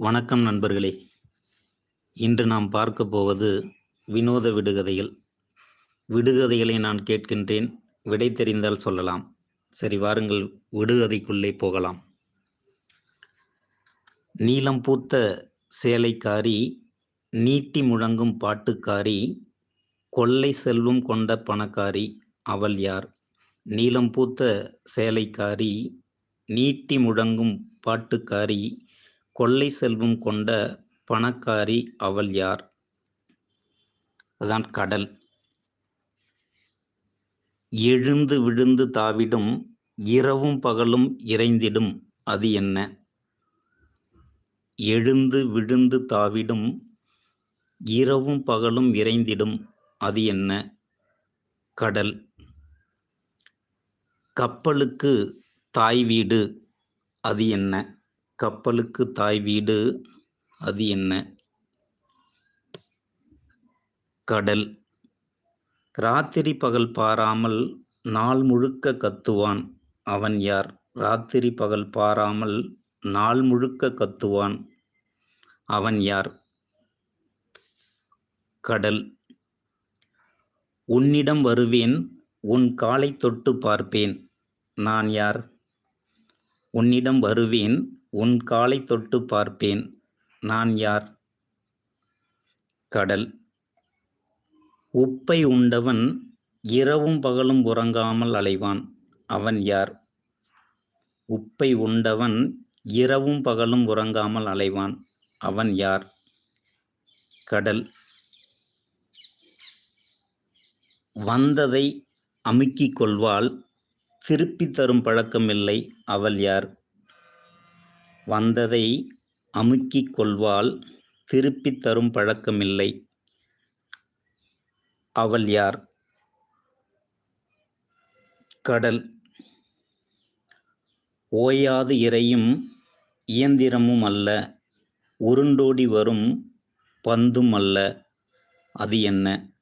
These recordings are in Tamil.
வணக்கம் நண்பர்களே. இன்று நாம் பார்க்க போவது வினோத விடுகதைகள். விடுகதைகளை நான் கேட்கின்றேன். விடை தெரிந்தால் சொல்லலாம். சரி வாருங்கள் விடுகதைக்குள்ளே போகலாம். நீலம் பூத்த சேலைக்காரி நீட்டி முழங்கும் பாட்டுக்காரி கொள்ளை செல்வம் கொண்ட பணக்காரி அவள் யார்? நீலம் பூத்த சேலைக்காரி நீட்டி முழங்கும் பாட்டுக்காரி கொள்ளை செல்வம் கொண்ட பணக்காரி அவள் யார்? அதான் கடல். எழுந்து விழுந்து தாவிடும் இரவும் பகலும் இறைந்திடும் அது என்ன? எழுந்து விழுந்து தாவிடும் இரவும் பகலும் இறைந்திடும் அது என்ன? கடல். கப்பலுக்கு தாய் வீடு அது என்ன? கப்பலுக்கு தாய் வீடு அது என்ன? கடல். ராத்திரி பகல் பாராமல் நாள் முழுக்க கத்துவான். அவன் யார்? ராத்திரி பகல் பாராமல் நாள் முழுக்க கத்துவான். அவன் யார்? கடல். உன்னிடம் வருவேன் உன் காலை தொட்டு பார்ப்பேன். நான் யார்? உன்னிடம் வருவேன் உன் காலை தொட்டு பார்ப்பேன். நான் யார்? கடல். உப்பை உண்டவன் இரவும் பகலும் உறங்காமல் அலைவான். அவன் யார்? உப்பை உண்டவன் இரவும் பகலும் உறங்காமல் அலைவான். அவன் யார்? கடல். வந்ததை அமுக்கிக் கொள்வாள். திருப்பி தரும் பழக்கமில்லை அவள் யார்? வந்ததை அமுக்கிக் கொள்வாள் திருப்பி தரும் பழக்கமில்லை. அவள் யார்? கடல். ஓயாது இறையும் இயந்திரமும் அல்ல உருண்டோடி வரும் பந்தும் அல்ல. அது என்ன?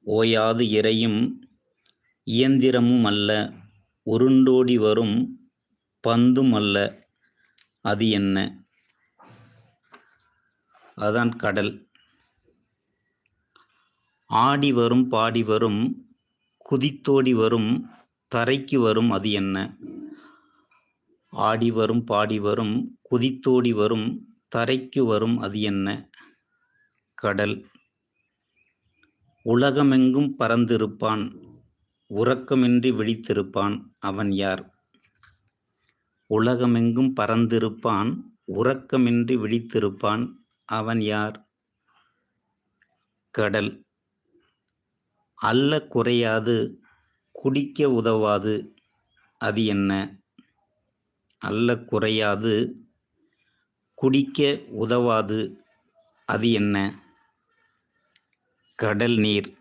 ஓயாது இறையும் இயந்திரமும் அல்ல உருண்டோடி வரும் பந்தும் அல்ல. அது என்ன? அதான் கடல். ஆடி வரும் பாடி வரும் குதித்தோடி வரும் தரைக்கு வரும் அது என்ன? ஆடி வரும் பாடி வரும் குதித்தோடி வரும் தரைக்கு வரும் அது என்ன? கடல். உலகமெங்கும் பறந்திருப்பான் உறக்கமின்றி விழித்திருப்பான் அவன் யார்? உலகமெங்கும் பறந்திருப்பான் உறக்கமின்றி விழித்திருப்பான் அவன் யார்? கடல். அல்ல குறையாது குடிக்க உதவாது அது என்ன? அல்ல குறையாது குடிக்க உதவாது அது என்ன? கடல் நீர்.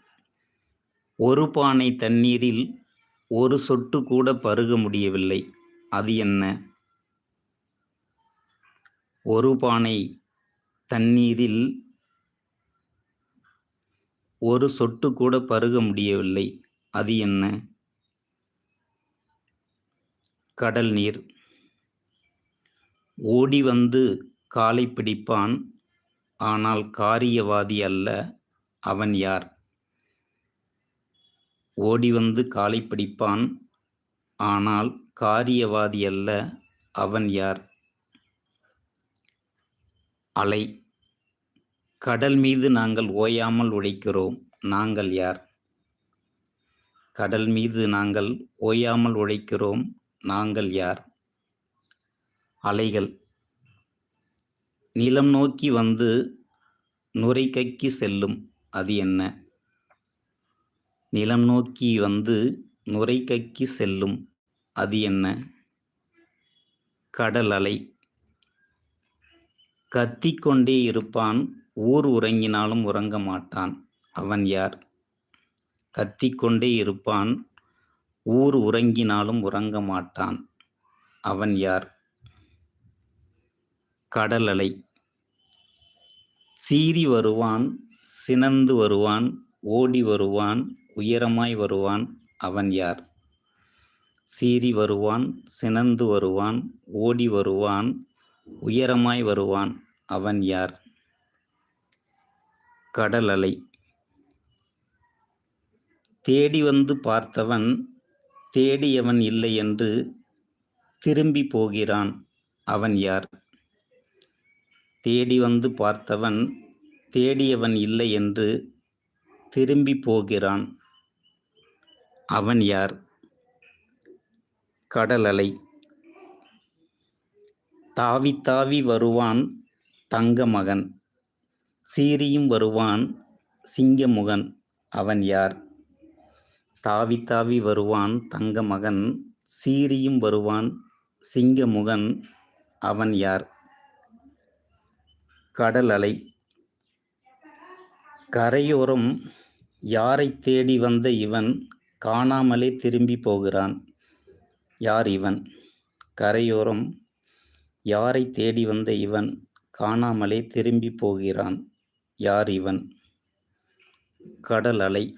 ஒரு பானை தண்ணீரில் ஒரு சொட்டு கூட பருக முடியவில்லை. அது என்ன? ஒரு பானை தண்ணீரில் ஒரு சொட்டு கூட பருக முடியவில்லை. அது என்ன? கடல் நீர். ஓடி வந்து காலை பிடிப்பான் ஆனால் காரியவாதி அல்ல அவன் யார்? ஓடி வந்து காலை பிடிப்பான் ஆனால் காரியவாதி அல்ல அவன் யார்? அலை. கடல் மீது நாங்கள் ஓயாமல் உழைக்கிறோம் நாங்கள் யார்? கடல் மீது நாங்கள் ஓயாமல் உழைக்கிறோம் நாங்கள் யார்? அலைகள். நிலம் நோக்கி வந்து நுரைக்கக்கி செல்லும் அது என்ன? நிலம் நோக்கி வந்து நுரைக்கைக்கு செல்லும். அது என்ன? கடல் அலை. கத்திக்கொண்டே இருப்பான். ஊர் உறங்கினாலும் உறங்க மாட்டான். அவன் யார்? கத்திக்கொண்டே இருப்பான். ஊர் உறங்கினாலும் உறங்க மாட்டான். அவன் யார்? கடல் அலை. சீறி வருவான். சினந்து வருவான். ஓடி வருவான். உயரமாய் வருவான். அவன் யார்? சீறி வருவான் சினந்து வருவான் ஓடி வருவான் உயரமாய் வருவான் அவன் யார்? கடல் அலை தேடி வந்து பார்த்தவன் தேடியவன் இல்லை என்று திரும்பி போகிறான் அவன் யார்? தேடி வந்து பார்த்தவன் தேடியவன் இல்லை என்று திரும்பி போகிறான் அவன் யார்? கடல் அலை. தாவி தாவி வருவான் தங்க மகன் சீரியும் வருவான் சிங்கமுகன். அவன் யார்? தாவி தாவி வருவான் தங்க மகன் சீரியும் வருவான் சிங்கமுகன். அவன் யார்? கடல் அலை. கரையோரம் யாரை தேடி வந்த இவன்? காணாமலே திரும்பி போகிறான். யார் இவன்? கரையோரம். யாரை தேடி வந்த இவன்? காணாமலே திரும்பி போகிறான். யார் இவன்? கடல் அலை.